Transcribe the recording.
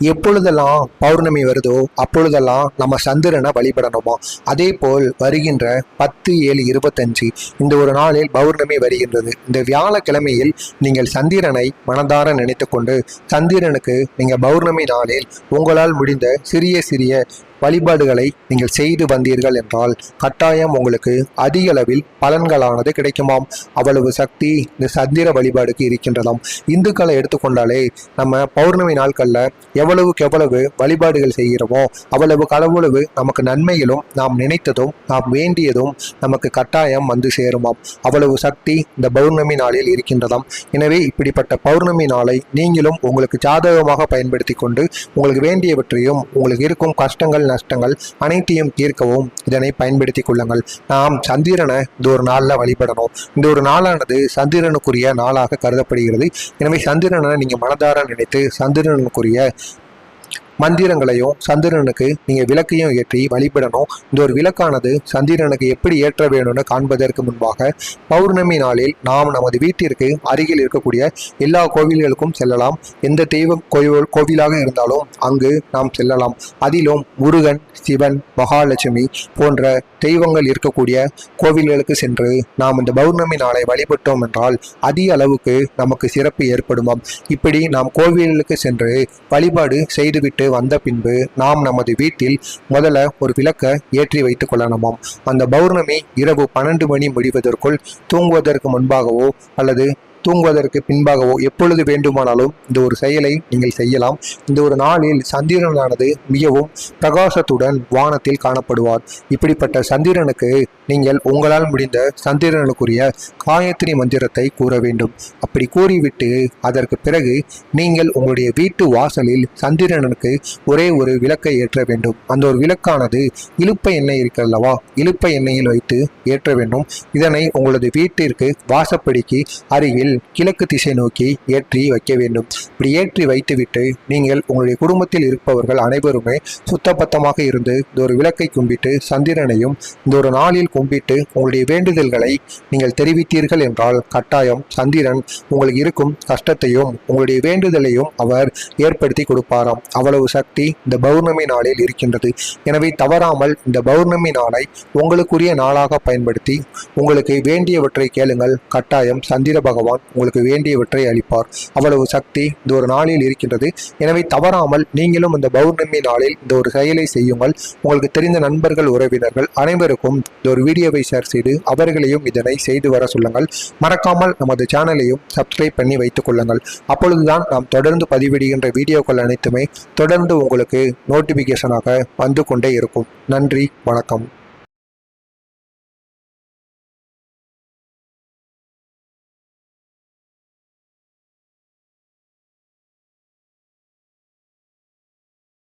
எப்பொழுதெல்லாம் பௌர்ணமி வருதோ அப்பொழுதெல்லாம் நம்ம சந்திரனை வழிபடணுமா? அதே போல் வருகின்ற பத்து ஏழு இருபத்தஞ்சு இந்த ஒரு நாளில் பௌர்ணமி வருகின்றது. இந்த வியாழக்கிழமையில் நீங்கள் சந்திரனை மனதார நினைத்துக்கொண்டு சந்திரனுக்கு நீங்கள் பௌர்ணமி நாளில் உங்களால் முடிந்த சிறிய சிறிய வழிபாடுகளை நீங்கள் செய்து வந்தீர்கள் என்றால் கட்டாயம் உங்களுக்கு அதிக அளவில் பலன்களானது கிடைக்குமாம். அவ்வளவு சக்தி இந்த சந்திர வழிபாடுக்கு இருக்கின்றதாம். இந்துக்களை எடுத்துக்கொண்டாலே நம்ம பௌர்ணமி நாட்களில் எவ்வளவுக்கு எவ்வளவு வழிபாடுகள் செய்கிறோமோ அவ்வளவு களவளவு நமக்கு நன்மைகளும் நாம் நினைத்ததும் நாம் வேண்டியதும் நமக்கு கட்டாயம் வந்து சேருமாம். அவ்வளவு சக்தி இந்த பௌர்ணமி நாளில் இருக்கின்றதாம். எனவே இப்படிப்பட்ட பௌர்ணமி நாளை நீங்களும் உங்களுக்கு ஜாதகமாக பயன்படுத்தி கொண்டு உங்களுக்கு வேண்டியவற்றையும் உங்களுக்கு இருக்கும் கஷ்டங்கள் நஷ்டங்கள் அனைத்தையும் தீர்க்கவும். இதனை பயன்படுத்தி கொள்ளுங்கள். நாம் சந்திரனை இந்த ஒரு நாளில் வழிபடணும். இந்த ஒரு நாளானது சந்திரனுக்குரிய நாளாக கருதப்படுகிறது. எனவே சந்திரனை நீங்கள் மனதார நினைத்து சந்திரனுக்குரிய மந்திரங்களையும் சந்திரனுக்கு நீங்கள் விளக்கையும் ஏற்றி வழிபடணும். இந்த ஒரு விளக்கானது சந்திரனுக்கு எப்படி ஏற்ற வேணும்னு காண்பதற்கு முன்பாக பௌர்ணமி நாளில் நாம் நமது வீட்டிற்கு அருகில் இருக்கக்கூடிய எல்லா கோவில்களுக்கும் செல்லலாம். எந்த தெய்வம் கோவில் கோவிலாக இருந்தாலும் அங்கு நாம் செல்லலாம். அதிலும் முருகன் சிவன் மகாலட்சுமி போன்ற தெய்வங்கள் இருக்கக்கூடிய கோவில்களுக்கு சென்று நாம் இந்த பௌர்ணமி நாளை வழிபட்டோம் என்றால் அதிக அளவுக்கு நமக்கு சிறப்பு ஏற்படுமாம். இப்படி நாம் கோவில்களுக்கு சென்று வழிபாடு செய்துவிட்டு வந்த பின்பு நாம் நமது வீட்டில் முதல்ல ஒரு விளக்க ஏற்றி வைத்துக் கொள்ளணுமாம். அந்த பௌர்ணமி இரவு பன்னெண்டு மணி முடிவதற்குள் தூங்குவதற்கு முன்பாகவோ அல்லது தூங்குவதற்கு பின்பாகவோ எப்பொழுது வேண்டுமானாலும் இந்த ஒரு செயலை நீங்கள் செய்யலாம். இந்த ஒரு நாளில் சந்திரனானது மிகவும் பிரகாசத்துடன் வானத்தில் காணப்படுவார். இப்படிப்பட்ட சந்திரனுக்கு நீங்கள் உங்களால் முடிந்த சந்திரனுக்குரிய காயத்ரி மந்திரத்தை கூற வேண்டும். அப்படி கூறிவிட்டு அதற்கு பிறகு நீங்கள் உங்களுடைய வீட்டு வாசலில் சந்திரனுக்கு ஒரே ஒரு விளக்கை ஏற்ற வேண்டும். அந்த ஒரு விளக்கானது இழுப்பை எண்ணெய் இருக்கிறல்லவா இழுப்பை எண்ணெயில் வைத்து ஏற்ற வேண்டும். இதனை உங்களது வீட்டிற்கு வாசப்படிக்கு அருகில் கிழக்கு திசை நோக்கி ஏற்றி வைக்க வேண்டும். இப்படி ஏற்றி வைத்துவிட்டு நீங்கள் உங்களுடைய குடும்பத்தில் இருப்பவர்கள் அனைவருமே சுத்தபத்தமாக இருந்து இந்த ஒரு விளக்கை கும்பிட்டு சந்திரனையும் இந்த ஒரு நாளில் கும்பிட்டு உங்களுடைய வேண்டுதல்களை நீங்கள் தெரிவித்தீர்கள் என்றால் கட்டாயம் சந்திரன் உங்களுக்கு இருக்கும் கஷ்டத்தையும் உங்களுடைய வேண்டுதலையும் அவர் ஏற்படுத்தி கொடுப்பாராம். அவ்வளவு சக்தி இந்த பௌர்ணமி நாளில் இருக்கின்றது. எனவே தவறாமல் இந்த பௌர்ணமி நாளை உங்களுக்குரிய நாளாக பயன்படுத்தி உங்களுக்கு வேண்டியவற்றை கேளுங்கள். கட்டாயம் சந்திர பகவான் உங்களுக்கு வேண்டியவற்றை அளிப்பார். அவ்வளவு சக்தி இந்த ஒரு நாளில் இருக்கின்றது. எனவே தவறாமல் நீங்களும் இந்த பௌர்ணமி நாளில் இந்த ஒரு செயலை செய்யுங்கள். உங்களுக்கு தெரிந்த நண்பர்கள் உறவினர்கள் அனைவருக்கும் இந்த ஒரு வீடியோவை ஷேர் செய்து அவர்களையும் இதனை செய்து வர சொல்லுங்கள். மறக்காமல் நமது சேனலையும் சப்ஸ்கிரைப் பண்ணி வைத்துக் கொள்ளுங்கள். அப்பொழுதுதான் நாம் தொடர்ந்து பதிவிடுகின்ற வீடியோக்கள் அனைத்துமே தொடர்ந்து உங்களுக்கு நோட்டிபிகேஷனாக வந்து கொண்டே இருக்கும். நன்றி வணக்கம்.